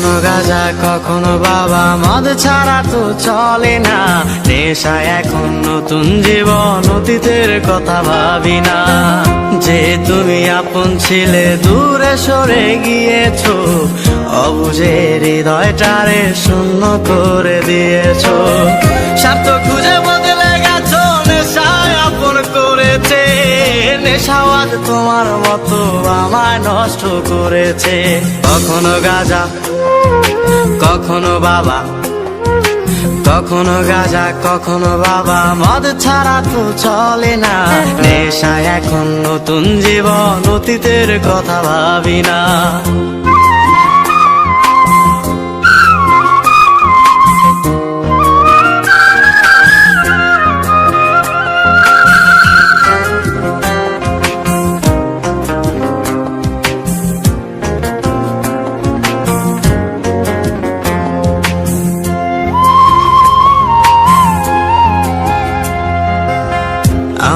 কখনো গাজা কখনো বাবা, মদ ছাড়া তো চলে না। নেশা এখন নতুন জীবন, অতীতের কথা ভাবি না। যে তুমি আপন ছিলে, দূরে সরে গিয়েছ। অবুঝে হৃদয়টারে শূন্য করে দিয়েছ। স্বার্থ নেশাওয়াজ তোমার মতো আমায় নষ্ট করেছে। কখনো গাজা, কখনো বাবা। কখনো গাজা, কখনো বাবা। মদ ছাড়া তো চলে না। নেশায় এখন নতুন জীবন, অতীতের কথা ভাবি না।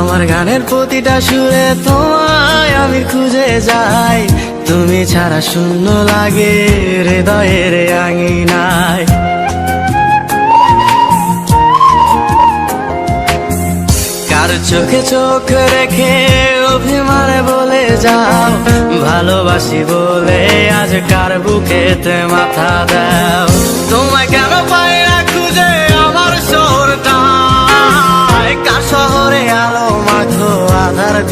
আমার গানের প্রতিটা সুরে তোমায় আমি খুঁজে যাই। তুমি ছাড়া শূন্য লাগে, হৃদয়ের আঙিনায়। কার চোখে চোখ রেখে অভিমানে বলে যাও, ভালোবাসি বলে আজ কার বুকেতে মাথা দাও। তোমায় কেন পাই